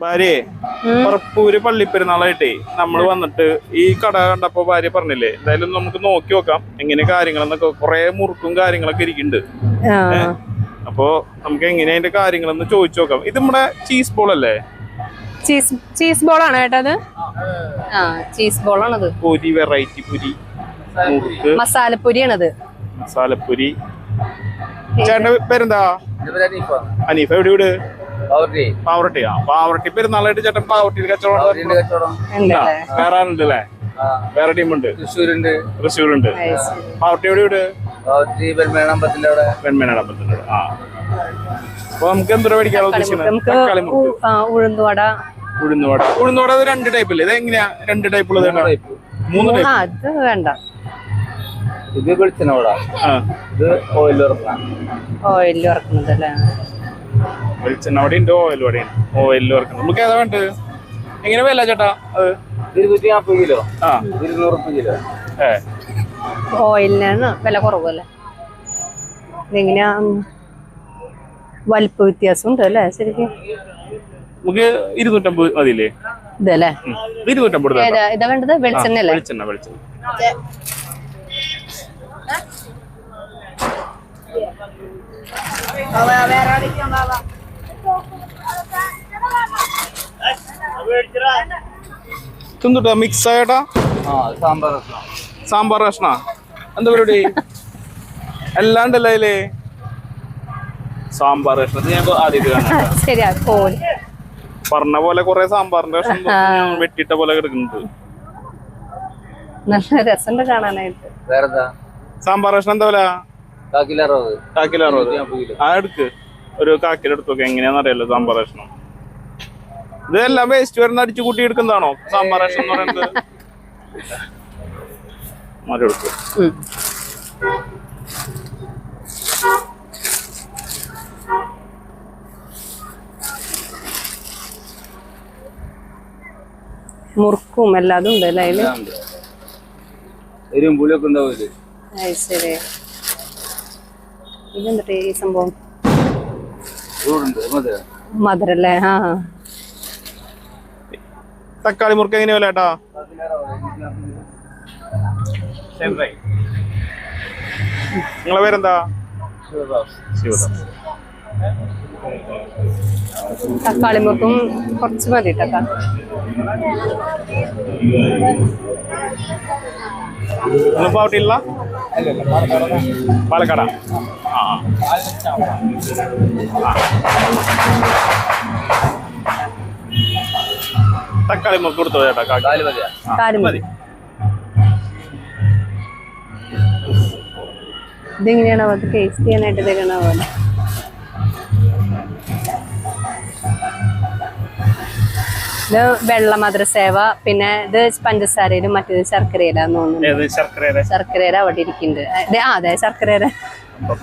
ഭാര്യയെ പറപ്പൂര് പള്ളിപ്പെരുന്നാളായിട്ടേ നമ്മൾ വന്നിട്ട് ഈ കട കണ്ടപ്പോ ഭാര്യ പറഞ്ഞില്ലേ എന്തായാലും നമുക്ക് നോക്കി നോക്കാം എങ്ങനെ കാര്യങ്ങളെന്നൊക്കെ കൊറേ മുറുക്കും കാര്യങ്ങളൊക്കെ ഇരിക്കുന്നുണ്ട്. അപ്പോ നമുക്ക് എങ്ങനെ അതിന്റെ കാര്യങ്ങളെന്ന് ചോദിച്ചു നോക്കാം. ഇത് നമ്മുടെ ചീസ് ബോൾ അല്ലേ? ചീസ് ചീസ് ബോൾ ആണ് കേട്ടോ അത്? ആ ചീസ് ബോൾ ആണത്. പൊരി വെറൈറ്റി പൊരി മുറുക്ക് മസാലപ്പൊരിയാണത്. മസാലപ്പൊരി. ചേട്ടന്റെ പേരെന്താ? അനീഫ. എവിടെ വീട് പാവറട്ടി ആ പാവറട്ടി പെരുന്നാളായിട്ട് ചേട്ടൻ പാവർട്ടിയിൽ കച്ചവടം വേറെ ആളുണ്ട് അല്ലേ വേറെ ടീമുണ്ട്. തൃശ്ശൂരുണ്ട്. തൃശ്ശൂരുണ്ട്. പാവർട്ടി എവിടെ വീട്? പെരുമേണമ്പത്തിന്റെ അവിടെ. വെൺമേനട അവിടെ ആ. അപ്പൊ നമുക്ക് എന്തോ മേടിക്കാനുള്ള ഉദ്ദേശിക്കുന്നത്? ഉഴുന്നുവട. ഉഴുന്നുവട. ഉഴുന്നുവട അത് രണ്ട് ടൈപ്പ് അല്ലേ ഇത് എങ്ങനെയാ രണ്ട് ടൈപ്പ്. ഉള്ളത് മൂന്ന് ടൈപ്പ്. ആ വേണ്ട. ഇത് വെളിച്ചെണ്ണ ഇത് ഓയിൽ ഉറപ്പാണ് ഓയിൽ ഇറക്കുന്നത് അല്ലേ വെളിച്ചെണ്ണ അവിടെ ഉണ്ട് ഓയിൽ അവിടെ ഓയിലിൽ വറക്കണം നമുക്ക് ഏതാ വേണ്ടത്? എങ്ങനെ വില ചേട്ടാ അത്? ഇരുന്നൂറ്റി നാൽപ്പത് കിലോ. ആ. ഇരുന്നൂറ് കിലോ. ഏ. ഓയിലിനാണ് വില കുറവല്ലേ? ഇതെങ്ങനെയാ വലിപ്പ വ്യത്യാസം ഉണ്ട് അല്ലേ? ശരിക്കും. നമുക്ക് ഇരുന്നൂറ്റമ്പത് മതിയില്ലേ? ഇതല്ലേ. ഇരുന്നൂറ്റമ്പത് ഇതാ വേണ്ടത്? വെളിച്ചെണ്ണ അല്ലേ വെളിച്ചെണ്ണ വെളിച്ചെണ്ണ. തിന്നിട്ടാ? മിക്സ് ആയിട്ടാ? ആ സാമ്പാർ കഷ്ണ. എന്താ പരിപാടി? അല്ലാണ്ടല്ല അതിലേ? സാമ്പാർ കഷ്ണം. ഞാൻ ആദ്യമായിട്ട് ശരിയാ കോൽ പറഞ്ഞ പോലെ കുറെ സാമ്പാറിന്റെ കഷ്ണം വെട്ടിട്ട പോലെ കിടക്കുന്നത് നല്ല രസമുണ്ട് കാണാനായിട്ട്. വേറെന്താ? സാമ്പാർ കഷ്ണം എന്താ പോലെ കാക്കില അറുപത് കാക്കിൽ അറുപത് നാൽപ്പത് കിലോ. ആ എടുക്ക്. ഒരു കാക്കിലെടുത്തൊക്കെ എങ്ങനെയാന്ന് അറിയാലോ സാമ്പാർ കഷ്ണം. ഇതെല്ലാം വേസ്റ്റ് വരുന്ന അടിച്ചു കൂട്ടി എടുക്കുന്നതാണോ? സാമ്പാർ റേഷൻ എന്ന് പറയുന്നത്. മാറി മുറുക്കും എല്ലാതും ഉണ്ട് അല്ലേ അതിൽ? എരിവും പുളിയൊക്കെ ഉണ്ടാവില്ലേ ശരി. ഇതെന്തിട്ട് ഈ സംഭവം? മധുരല്ലേ ആ. തക്കാളി മുറുക്ക് എങ്ങനെയാ വില ഏട്ടാ? നിങ്ങളെ പേരെന്താ? ശിവദാസ്. തക്കാളി മുറുക്കും കുറച്ച് മതി പാലക്കാടാ. ആ. ആ. തക്കാളി കൊടുത്തോ ചേട്ടാ. കാൽ മതിയാ? ആ, കാൽ മതി. ഇതെങ്ങനെയാണ് അത് ടേസ്റ്റ് ചെയ്യാനായിട്ട് തരണ പോലെ ഇത് വെള്ള മധുരസേവ പിന്നെ ഇത് പഞ്ചസാരയിലും മറ്റേത് ശർക്കരയിലാന്ന് തോന്നുന്നു. ശർക്കരയുടെ? അവിടെ ഇരിക്കുന്നുണ്ട്. ആ, ദേ, ആ അതെ ശർക്കരയുടെ.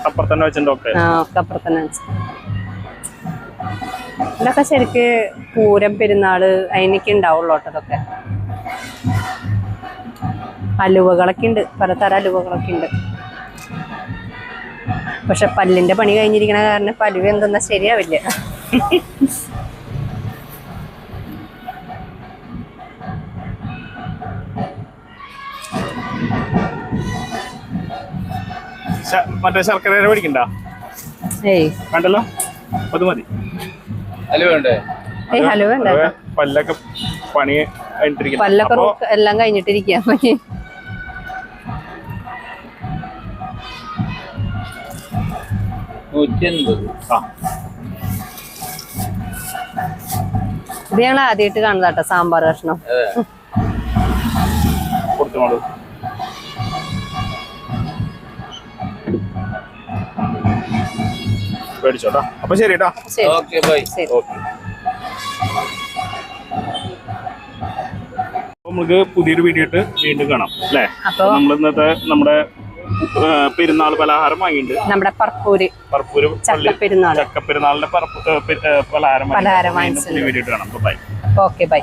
അപ്പുറത്തന്നെ തന്നെ വെച്ചിട്ടുണ്ട് ആ ഒക്കെ അപ്പുറത്തന്നെ വെച്ച്. ഇതൊക്കെ ശരിക്ക് പൂരം പെരുന്നാൾ അതിനൊക്കെ ഉണ്ടാവുള്ളൂ കേട്ടോ ഇതൊക്കെ അലുവകളൊക്കെ ഉണ്ട് പലതരം അലുവകളൊക്കെ ഉണ്ട്. പക്ഷെ പല്ലിന്റെ പണി കഴിഞ്ഞിരിക്കണ കാരണം പല്ലുവ എന്തെന്നാ ശരിയാവില്ല. മറ്റേ ശർക്കര മേടിക്കണ്ട? ഏയ്. കണ്ടല്ലോ അത് മതി. പല്ലൊക്കെ പണി പല്ലൊക്കെ എല്ലാം ഇത് ഞങ്ങൾ ആദ്യമായിട്ട് കാണുന്നതാട്ടോ സാമ്പാർ കഷ്ണം. അതെ. കൊടുത്തോളൂ മേടിച്ചോട്ടാ അപ്പൊ ശരി കേട്ടോ ഓക്കെ ബൈ. ശരി. ഓക്കെ. നമുക്ക് പുതിയൊരു വീഡിയോ ഇട്ട് വീണ്ടും കാണാം അല്ലേ? നമ്മൾ ഇന്നത്തെ നമ്മുടെ പെരുന്നാൾ പലഹാരം വാങ്ങിയിട്ടുണ്ട്. നമ്മുടെ പർപ്പൂര് പർപ്പൂര് ചക്കപ്പെരുന്നാളിന്റെ പലഹാരം പലഹാരം വാങ്ങിയിട്ടുണ്ട്. വീഡിയോ ഇട്ട് കാണാം. ബൈ. Okay bye.